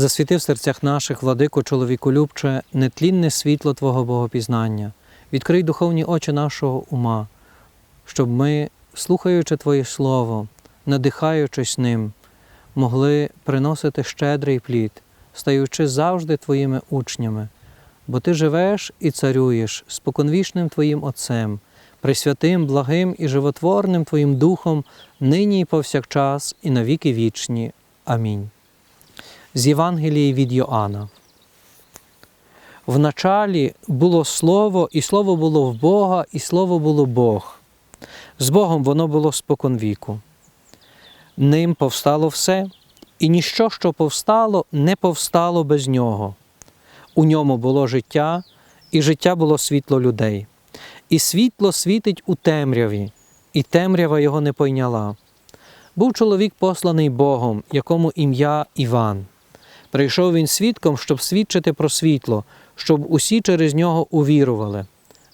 Засвіти в серцях наших, владико, чоловіку любче, нетлінне світло Твого Богопізнання. Відкрий духовні очі нашого ума, щоб ми, слухаючи Твоє Слово, надихаючись ним, могли приносити щедрий плід, стаючи завжди Твоїми учнями, бо Ти живеш і царюєш споконвічним Твоїм Отцем, пресвятим, благим і животворним Твоїм Духом, нині і повсякчас, і навіки вічні. Амінь. З Євангелії від Йоанна. В началі було Слово, і Слово було в Бога, і Слово було Бог. З Богом воно було споконвіку. Ним повстало все, і ніщо, що повстало, не повстало без нього. У ньому було життя, і життя було світло людей. І світло світить у темряві, і темрява його не пойняла. Був чоловік посланий Богом, якому ім'я Іван. Прийшов він свідком, щоб свідчити про світло, щоб усі через нього увірували.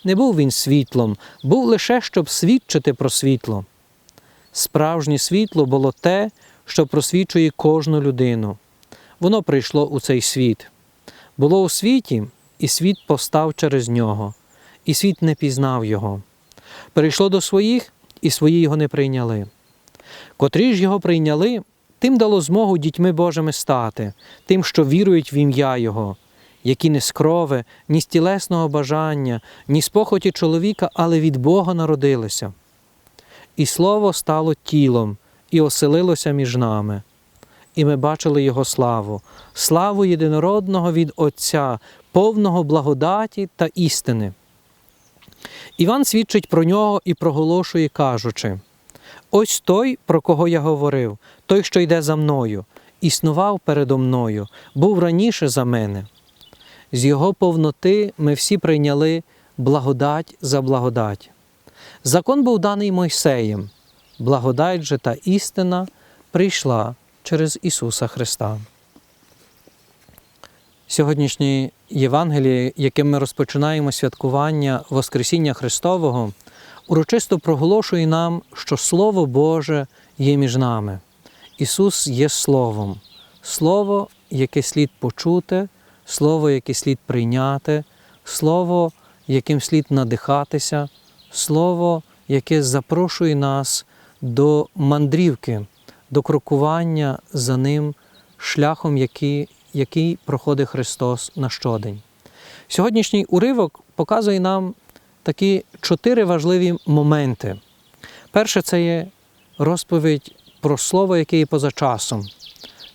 Не був він світлом, був лише щоб свідчити про світло. Справжнє світло було те, що просвічує кожну людину. Воно прийшло у цей світ. Було у світі, і світ постав через нього, і світ не пізнав його. Прийшло до своїх, і свої його не прийняли. Котрі ж його прийняли, тим дало змогу дітьми Божими стати, тим, що вірують в ім'я Його, які не з крови, ні з тілесного бажання, ні з похоті чоловіка, але від Бога народилися. І Слово стало тілом і оселилося між нами. І ми бачили Його славу, славу єдинородного від Отця, повного благодаті та істини. Іван свідчить про нього і проголошує, кажучи: Ось той, про кого я говорив, той, що йде за мною, існував передо мною, був раніше за мене. З його повноти ми всі прийняли благодать за благодать. Закон був даний Мойсеєм, благодать же та істина прийшла через Ісуса Христа. Сьогоднішнє Євангеліє, яким ми розпочинаємо святкування Воскресіння Христового, урочисто проголошує нам, що Слово Боже є між нами. Ісус є Словом, Слово, яке слід почути, Слово, яке слід прийняти, Слово, яким слід надихатися, Слово, яке запрошує нас до мандрівки, до крокування за Ним шляхом, який, який проходить Христос на щодень. Сьогоднішній уривок показує нам такі чотири важливі моменти. Перше, це є розповідь про слово, яке є поза часом,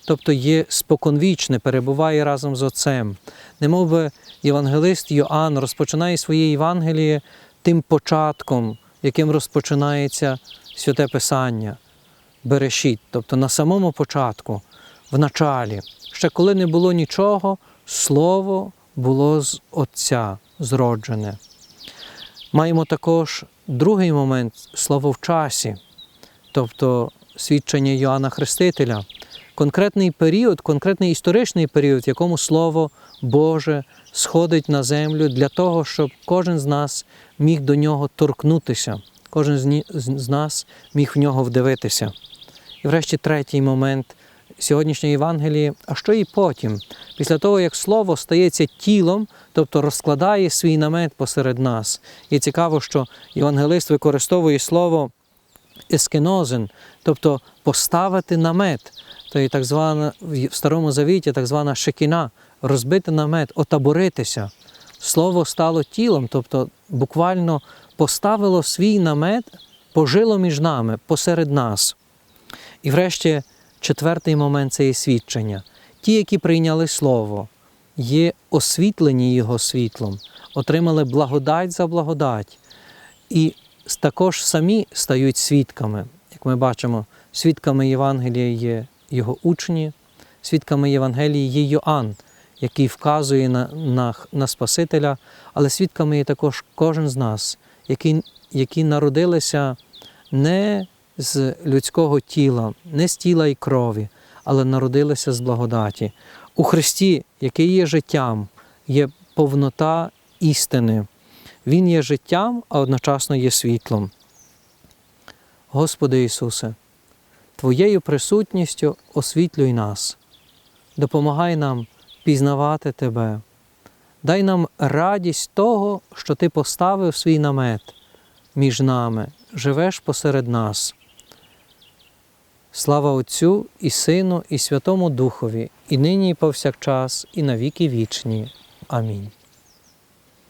тобто є споконвічне, перебуває разом з Отцем. Немов би євангелист Йоанн розпочинає своє Євангеліє тим початком, яким розпочинається святе Писання, Берешіт, тобто на самому початку, в началі, ще коли не було нічого, Слово було з Отця зроджене. Маємо також другий момент слово в часі, тобто свідчення Йоанна Хрестителя, конкретний період, конкретний історичний період, в якому Слово Боже сходить на землю для того, щоб кожен з нас міг до нього торкнутися, кожен з нас міг в нього вдивитися. І врешті третій момент сьогоднішньої Євангелії, а що і потім, після того, як Слово стається тілом, тобто розкладає свій намет посеред нас. І цікаво, що євангелист використовує слово ескенозен, тобто поставити намет. То є так звана в Старому Завіті так звана шекіна, розбити намет, отаборитися. Слово стало тілом, тобто буквально поставило свій намет, пожило між нами, посеред нас. І врешті четвертий момент це є свідчення. Ті, які прийняли Слово, є освітлені Його світлом, отримали благодать за благодать. І також самі стають свідками. Як ми бачимо, свідками Євангелія є його учні, свідками Євангелії є Йоанн, який вказує на, на, на Спасителя, але свідками є також кожен з нас, які, які народилися не з людського тіла, не з тіла і крові, але народилися з благодаті. У Христі, який є життям, є повнота істини. Він є життям, а одночасно є світлом. Господи Ісусе, Твоєю присутністю освітлюй нас, допомагай нам пізнавати Тебе. Дай нам радість того, що Ти поставив свій намет між нами, живеш посеред нас. Слава Отцю і Сину, і Святому Духові, і нині, і повсякчас, і на віки вічні. Амінь.